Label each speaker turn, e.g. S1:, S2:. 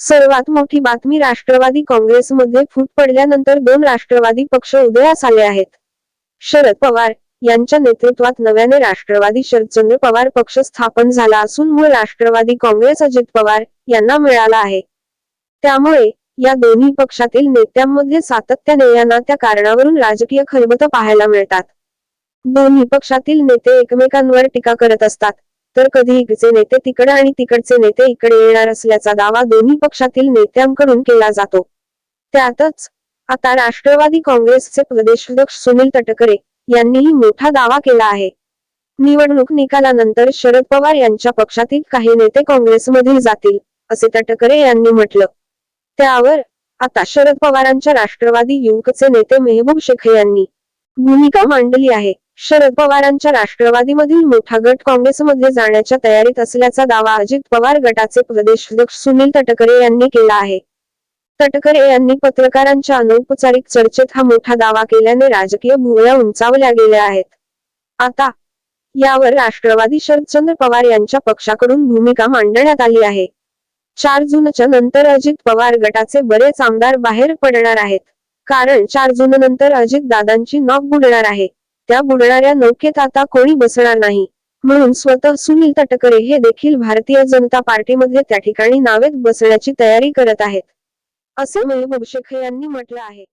S1: सर्वात मोठी बातमी राष्ट्रवादी काँग्रेसमध्ये फूट पडल्यानंतर दोन राष्ट्रवादी पक्ष उदयास आले आहेत. शरद पवार यांच्या नेतृत्वात नव्याने राष्ट्रवादी शरदचंद्र पवार पक्ष स्थापन झाला असून मूळ राष्ट्रवादी काँग्रेस अजित पवार यांना मिळाला आहे. त्यामुळे या दोन्ही पक्षातील नेत्यांमध्ये सातत्याने यांना त्या कारणावरून राजकीय खलबत पाहायला मिळतात. दोन्ही पक्षातील नेते एकमेकांवर टीका करत असतात. तर कधी इकडचे नेते तिकडे आणि तिकडचे नेते इकडे येणार असल्याचा दावा दोन्ही पक्षातील नेत्यांकडून केला जातो. त्यातच आता राष्ट्रवादी काँग्रेसचे प्रदेशाध्यक्ष सुनील तटकरे यांनीही मोठा दावा केला आहे. निवडणूक निकालानंतर शरद पवार यांच्या पक्षातील काही नेते काँग्रेसमधील जातील असे तटकरे यांनी म्हटलं. त्यावर आता शरद पवारांच्या राष्ट्रवादी युवकचे नेते मेहबूब शेख यांनी भूमिका मांडली आहे. शरद पवारांच्या राष्ट्रवादीमधील मोठा गट काँग्रेसमध्ये जाण्याच्या तयारीत असल्याचा दावा अजित पवार गटाचे प्रदेशाध्यक्ष सुनील तटकरे यांनी केला आहे. तटकरे यांनी पत्रकारांच्या अनौपचारिक चर्चेत हा मोठा दावा केल्याने राजकीय भुवया उंचावल्या गेल्या आहेत. आता यावर राष्ट्रवादी शरदचंद्र पवार यांच्या पक्षाकडून भूमिका मांडण्यात आली आहे. चार जूनच्या नंतर अजित पवार गटाचे बरेच आमदार बाहेर पडणार आहेत. कारण चार जून नंतर अजित दादांची नॉक बुडणार आहे. त्या बुडणाऱ्या नौकेत आता कोणी बसणार नाही. म्हणून स्वतः सुनील तटकरे हे देखील भारतीय जनता पार्टीमध्ये त्या ठिकाणी नावेत बसण्याची तयारी करत आहेत. असे मेहबूब शेख यांनी म्हटलं आहे.